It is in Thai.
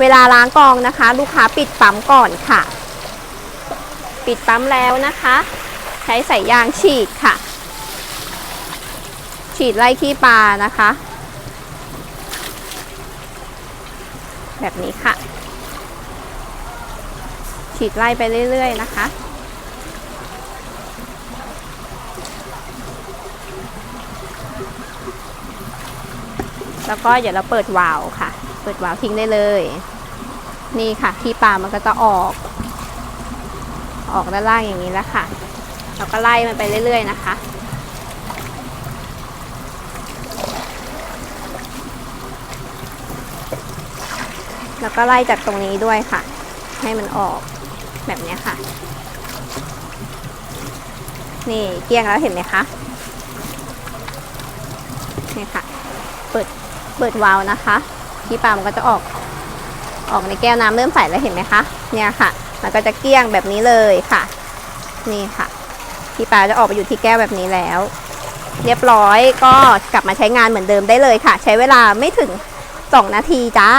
เวลาล้างกองนะคะ ลูกค้าปิดปั๊มก่อนค่ะ ปิดปั๊มแล้วนะคะ ใช้สายยางฉีดค่ะ ฉีดไล่ขี้ปลานะคะ แบบนี้ค่ะ ฉีดไล่ไปเรื่อยๆนะคะแล้วก็เดี๋ยวเราเปิดวาล์วค่ะ เปิดวาล์วทิ้งได้เลย นี่ค่ะขี้ปลามันก็จะออก ออกด้านล่างอย่างนี้แล้วค่ะ เราก็ไล่มันไปเรื่อย ๆ นะคะแล้วก็ไล่จากตรงนี้ด้วยค่ะ ให้มันออกแบบนี้ค่ะ นี่เกลี้ยงแล้วเห็นไหมคะนี่ค่ะ เปิดเปิดวาล์วนะคะ ที่ปลามันก็จะออก ออกในแก้วน้ำเริ่มใสแล้วเห็นไหมคะเนี่ยค่ะ มันก็จะเกลี้ยงแบบนี้เลยค่ะ นี่ค่ะที่ปลาจะออกไปอยู่ที่แก้วแบบนี้แล้ว เรียบร้อยก็กลับมาใช้งานเหมือนเดิมได้เลยค่ะ ใช้เวลาไม่ถึง 2 นาทีจ้า